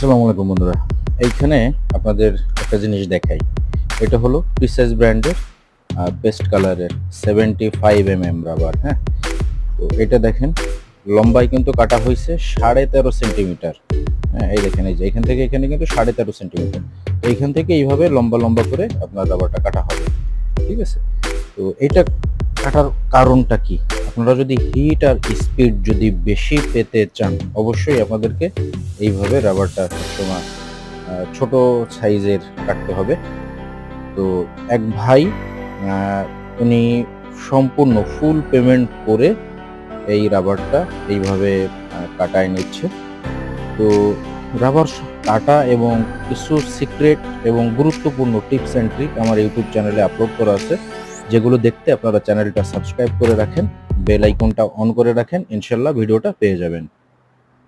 আসসালামু আলাইকুম বন্ধুরা। এইখানে আপনাদের একটা জিনিস দেখাই। এটা হলো প্রিসাইজ ব্র্যান্ডের বেস্ট কালারের seventy five M M rubber হ্যাঁ? তো এটা দেখেন, লম্বায় কিন্তু কাটা হয়েছে সাড়ে তেরো সেন্টিমিটার হ্যাঁ এই দেখেন, এই যে এখান থেকে এখানে কিন্তু সাড়ে তেরো সেন্টিমিটার এইখান থেকে এইভাবে লম্বা লম্বা করে আপনার রাবারটা কাটা হবে। ঠিক আছে? তো এটা কাটার কারণটা কি? আপনারা যদি হিট আর স্পিড যদি বেশি পেতে চান, অবশ্যই আপনাদেরকে এইভাবে রাবারটা সবসময় ছোট সাইজের কাটতে হবে। তো এক ভাই উনি সম্পূর্ণ ফুল পেমেন্ট করে এই রাবারটা এইভাবে কাটায় নিচ্ছে। তো রাবার কাটা এবং কিছু সিক্রেট এবং গুরুত্বপূর্ণ টিপস অ্যান্ড ট্রিক আমার ইউটিউব চ্যানেলে আপলোড করা আছে। যেগুলো দেখতে আপনারা চ্যানেলটা সাবস্ক্রাইব করে রাখেন, বেল আইকনটা অন করে রাখেন, ইনশাল্লাহ ভিডিওটা পেয়ে যাবেন।